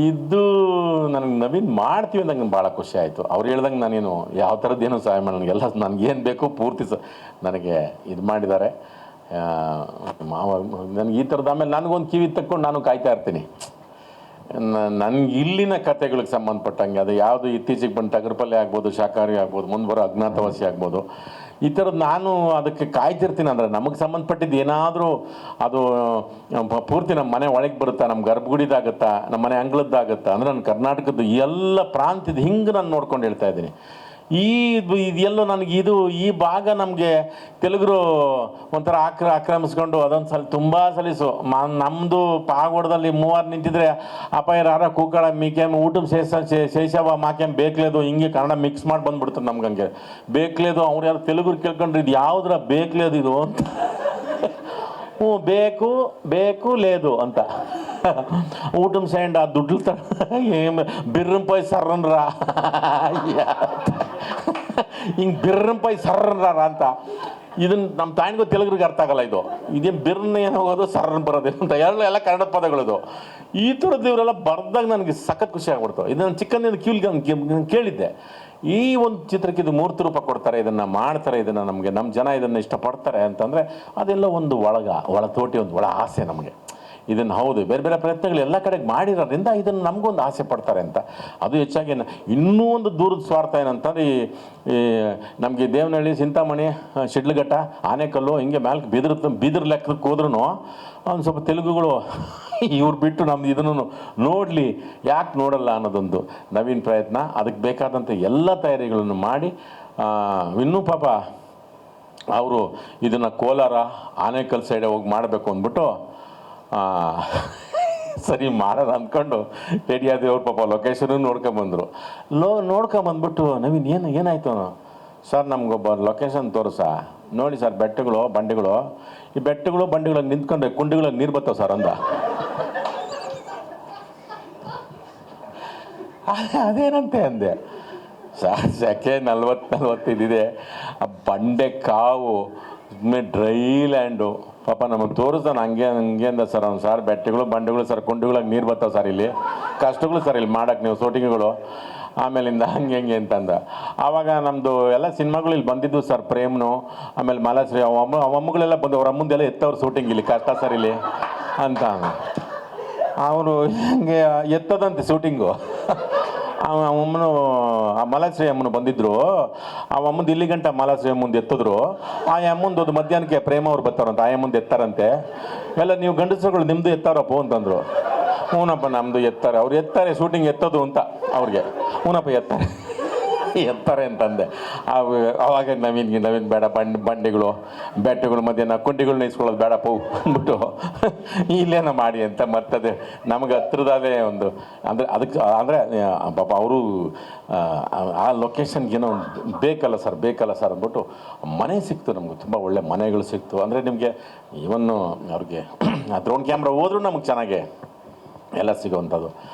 ಇದು ನನಗೆ ನವೀನ್ ಮಾಡ್ತೀವಿ ನಂಗೆ ಭಾಳ ಖುಷಿ ಆಯಿತು. ಅವ್ರು ಹೇಳ್ದಂಗೆ ನಾನೇನು ಯಾವ ಥರದ್ದೇನು ಸಹಾಯ ಮಾಡಿ ನನಗೆಲ್ಲ ನನಗೇನು ಬೇಕು ಪೂರ್ತಿ ಸ, ನನಗೆ ಇದು ಮಾಡಿದ್ದಾರೆ. ಮಾವ, ನನಗೆ ಈ ಥರದ ಆಮೇಲೆ ನನಗೊಂದು ಕಿವಿ ತಕ್ಕೊಂಡು ನಾನು ಕಾಯ್ತಾ ಇರ್ತೀನಿ. ನನಗೆ ಇಲ್ಲಿನ ಕತೆಗಳಿಗೆ ಸಂಬಂಧಪಟ್ಟಂಗೆ, ಅದು ಯಾವುದು ಇತ್ತೀಚೆಗೆ ಬಂದು ಟಗರ್ಪಲ್ಲೆ ಆಗ್ಬೋದು ಶಾಖಾರಿ ಆಗ್ಬೋದು, ಮುಂದೆ ಬರೋ ಅಜ್ಞಾತವಾಸಿ ಆಗ್ಬೋದು ಈ ಥರದ್ದು ನಾನು ಅದಕ್ಕೆ ಕಾಯ್ತಿರ್ತೀನಿ ಅಂದರೆ ನಮಗೆ ಸಂಬಂಧಪಟ್ಟಿದ್ದು ಏನಾದರೂ ಅದು ಪೂರ್ತಿ ನಮ್ಮ ಮನೆ ಒಳಗೆ ಬರುತ್ತಾ ನಮ್ಮ ಗರ್ಭಗುಡಿದಾಗುತ್ತಾ ನಮ್ಮ ಮನೆ ಅಂಗಳದ್ದಾಗುತ್ತಾ, ಅಂದರೆ ನನ್ನ ಕರ್ನಾಟಕದ ಎಲ್ಲ ಪ್ರಾಂತ್ಯದ ಹಿಂಗೆ ನಾನು ನೋಡ್ಕೊಂಡು ಹೇಳ್ತಾ ಇದ್ದೀನಿ. ಈ ಇದು ಇದೆಲ್ಲೋ ನನಗೆ ಇದು ಈ ಭಾಗ ನಮಗೆ ತೆಲುಗರು ಒಂಥರ ಆಕ್ರ, ಆಕ್ರಮಿಸ್ಕೊಂಡು ಅದೊಂದು ಸಲ ತುಂಬ ಸಲಿಸು. ಮಾ ನಮ್ಮದು ಪಾಗೋಡದಲ್ಲಿ ಮೂವರು ನಿಂತಿದ್ರೆ ಅಪ್ಪ ಯಾರ ಕೂಕಳ ಮೀಕೆಮ್ ಊಟ ಶೇಷ ಶೇಷವ ಮಾಕೆಮ್ ಬೇಕ್ಲೇದು ಹಿಂಗೆ ಕನ್ನಡ ಮಿಕ್ಸ್ ಮಾಡಿ ಬಂದ್ಬಿಡ್ತಾರೆ ನಮ್ಗೆ ಹಂಗೆ. ಬೇಕ್ಲೇದು ಅವ್ರು ಯಾರು ತೆಲುಗರು ಕೇಳ್ಕೊಂಡ್ರೆ ಇದು ಯಾವುದ್ರ ಬೇಕ್ಲೇದು ಇದು ಅಂತ. ಹ್ಞೂ, ಬೇಕು ಬೇಕು, ಲೇದು ಅಂತ. ಊಟಂ ಸೈಂಡ್ ಆ ದುಡ್ಡು ತ ಏಮ್ ಬಿರ್ರಂಪೈ ಸರ್ರನ್ರ ಹಿಂಗೆ ಬಿರ್ರಂಪಾಯಿ ಸರ್ರಾರ ಅಂತ. ಇದನ್ನ ನಮ್ಮ ತಾಯಿಗೂ ತೆಲುಗರಿಗೆ ಅರ್ಥ ಆಗಲ್ಲ ಇದು. ಇದೇನು ಬಿರ್ನ ಏನು ಹೋಗೋದು ಸರ್ರನ್ ಬರೋದು ಅಂತ ಎಲ್ಲ ಎಲ್ಲ ಕನ್ನಡ ಪದಗಳದು ಈ ಥರದ್ದು ಇವರೆಲ್ಲ ಬರ್ದಾಗ ನನಗೆ ಸಖತ್ ಖುಷಿ ಆಗ್ಬಿಡ್ತು. ಇದನ್ನು ಚಿಕ್ಕಂದಿನ ಕಿವಿಲ್ಗೆ ನಾನು ಕೇಳಿದ್ದೆ. ಈ ಒಂದು ಚಿತ್ರಕ್ಕೆ ಇದು ಮೂರ್ತಿ ರೂಪ ಕೊಡ್ತಾರೆ, ಇದನ್ನು ಮಾಡ್ತಾರೆ, ಇದನ್ನು ನಮಗೆ ನಮ್ಮ ಜನ ಇದನ್ನು ಇಷ್ಟಪಡ್ತಾರೆ ಅಂತಂದರೆ ಅದೆಲ್ಲ ಒಂದು ಒಳಗ, ಒಳ ತೋಟಿ, ಒಂದು ಒಳ ಆಸೆ ನಮಗೆ. ಇದನ್ನು ಹೌದು, ಬೇರೆ ಬೇರೆ ಪ್ರಯತ್ನಗಳು ಎಲ್ಲ ಕಡೆಗೆ ಮಾಡಿರೋದ್ರಿಂದ ಇದನ್ನು ನಮಗೊಂದು ಆಸೆ ಪಡ್ತಾರೆ ಅಂತ. ಅದು ಹೆಚ್ಚಾಗಿ ಇನ್ನೂ ಒಂದು ದೂರದ ಸ್ವಾರ್ಥ ಏನಂತಂದ್ರೆ ಈ ನಮಗೆ ದೇವನಹಳ್ಳಿ ಚಿಂತಾಮಣಿ ಶಿಡ್ಲಘಟ್ಟ, ಆನೆಕಲ್ಲು, ಹಿಂಗೆ ಮ್ಯಾಲ್ಕ್ ಬಿದಿರ್ ಬಿದಿರು ಲೆಕ್ಕಕ್ಕೆ ಹೋದ್ರೂ ಒಂದು ಸ್ವಲ್ಪ ತೆಲುಗುಗಳು ಇವ್ರು ಬಿಟ್ಟು ನಮ್ದು ಇದನ್ನು ನೋಡಲಿ, ಯಾಕೆ ನೋಡಲ್ಲ ಅನ್ನೋದೊಂದು ನವೀನ್ ಪ್ರಯತ್ನ. ಅದಕ್ಕೆ ಬೇಕಾದಂಥ ಎಲ್ಲ ತಯಾರಿಗಳನ್ನು ಮಾಡಿ ಇನ್ನೂ ಪಾಪ ಅವರು ಇದನ್ನು ಕೋಲಾರ, ಆನೇಕಲ್ ಸೈಡ್ ಹೋಗಿ ಮಾಡಬೇಕು ಅಂದ್ಬಿಟ್ಟು ಸರಿ ಮಾಡೋಣ ಅಂದ್ಕೊಂಡು ರೆಡಿ ಅವ್ರು ಪಾಪ ಲೊಕೇಶನ್ ನೋಡ್ಕೊಂಬಂದರು ಲೋ ನೋಡ್ಕೊಂಬಂದ್ಬಿಟ್ಟು ನವೀನ್, ಏನು, ಏನಾಯ್ತು? ಸರ್, ನಮಗೊಬ್ಬ ಲೊಕೇಶನ್ ತೋರಿಸ? ನೋಡಿ ಸರ್, ಬೆಟ್ಟಗಳು, ಬಂಡೆಗಳು. ಈ ಬೆಟ್ಟಗಳು ಬಂಡೆಗಳಲ್ಲಿ ನಿಂತ್ಕೊಂಡ್ರೆ ಕುಂಡಿಗಳಲ್ಲಿ ನೀರು ಬರ್ತಾವೆ ಸರ್ ಅಂದ. ಅದೇನಂತೆ ಅಂದೆ. ಸರ್, ಸೆಕೆ ನಲ್ವತ್ತು ನಲ್ವತ್ತೈದಿದೆ ಆ ಬಂಡೆ ಕಾವು ಡ್ರೈ ಲ್ಯಾಂಡು. ಪಾಪ ನಮಗೆ ತೋರಿಸ್ತಾನೆ ಹಂಗೆ ಹಂಗೆ ಅಂದ ಸರ್ ಅವ್ನು ಸರ್, ಬೆಟ್ಟಗಳು, ಬಂಡೆಗಳು ಸರ್, ಕುಂಡಿಗಳಿಗೆ ನೀರು ಬರ್ತಾವೆ ಸರ್ ಇಲ್ಲಿ. ಕಷ್ಟಗಳು ಸರ್ ಇಲ್ಲಿ ಮಾಡಕ್ಕೆ ನೀವು ಶೂಟಿಂಗ್ಗಳು ಆಮೇಲಿಂದ ಹಂಗೆ ಹಂಗೆ ಅಂತಂದ ಆವಾಗ ನಮ್ಮದು ಎಲ್ಲ ಸಿನಿಮಾಗಳು ಇಲ್ಲಿ ಬಂದಿದ್ದು ಸರ್, ಪ್ರೇಮ್ನು, ಆಮೇಲೆ ಮಾಲಾಶ್ರೀ ಅಮ್ಮ ಅವಮ್ಮಗಳೆಲ್ಲ ಬಂದು ಅವ್ರ ಅಮ್ಮಂದೆಲ್ಲ ಎತ್ತವ್ರು ಶೂಟಿಂಗ್ ಇಲ್ಲಿ, ಕಷ್ಟ ಸರ್ ಇಲ್ಲಿ ಅಂತ ಅವರು ಹಂಗೆ ಎತ್ತದಂತೆ ಶೂಟಿಂಗು ಅಮ್ಮನು, ಆ ಮಲಾಶ್ರೀ ಅಮ್ಮನು ಬಂದಿದ್ರು. ಆ ಅಮ್ಮಂದು ಇಲ್ಲಿ ಗಂಟ ಮಲಾಶ್ರೀ ಅಮ್ಮಂದು ಎತ್ತಿದ್ರು. ಆ ಅಮ್ಮಂದು ಅದು ಮಧ್ಯಾಹ್ನಕ್ಕೆ ಪ್ರೇಮ ಅವ್ರು ಬರ್ತಾರಂತೆ, ಆ ಅಮ್ಮಂದು ಎತ್ತಾರಂತೆ. ಎಲ್ಲ ನೀವು ಗಂಡಸರುಗಳು ನಿಮ್ಮದು ಎತ್ತಾರಪ್ಪ ಅಂತಂದ್ರು. ಹ್ಞೂನಪ್ಪ ನಮ್ಮದು ಎತ್ತಾರೆ, ಅವ್ರು ಎತ್ತಾರೆ ಶೂಟಿಂಗ್ ಎತ್ತೋದು ಅಂತ ಅವ್ರಿಗೆ. ಹ್ಞೂನಪ್ಪ ಎತ್ತಾರೆ. ಎತ್ತಾರೆ ಅಂತಂದೆ. ಅವಾಗ ನವೀನ್ ನವೀನ್ ಬೇಡ, ಬಂಡ್, ಬಂಡೆಗಳು ಬೆಟ್ಟಗಳು ಮಧ್ಯಾಹ್ನ ಕುಂಡಿಗಳನ್ನ ಇಸ್ಕೊಳ್ಳೋದು ಬೇಡ, ಪೋ, ಅಂದ್ಬಿಟ್ಟು ಇಲ್ಲೇನ ಮಾಡಿ ಅಂತ ಮತ್ತದೆ ನಮಗೆ ಹತ್ರದಾದೇ ಒಂದು, ಅಂದರೆ ಅದಕ್ಕೆ, ಅಂದರೆ ಪಾಪ ಅವರು, ಆ ಲೊಕೇಶನ್ಗೇನೋ ಬೇಕಲ್ಲ ಸರ್ ಬೇಕಲ್ಲ ಸರ್ ಅಂದ್ಬಿಟ್ಟು ಮನೆ ಸಿಕ್ತು ನಮ್ಗೆ, ತುಂಬ ಒಳ್ಳೆ ಮನೆಗಳು ಸಿಕ್ತು. ಅಂದರೆ ನಿಮಗೆ ಇವನ್ನು ಅವ್ರಿಗೆ ಡ್ರೋನ್ ಕ್ಯಾಮ್ರಾ ಹೋದ್ರೂ ನಮಗೆ ಚೆನ್ನಾಗೆ ಎಲ್ಲ ಸಿಗೋವಂಥದ್ದು.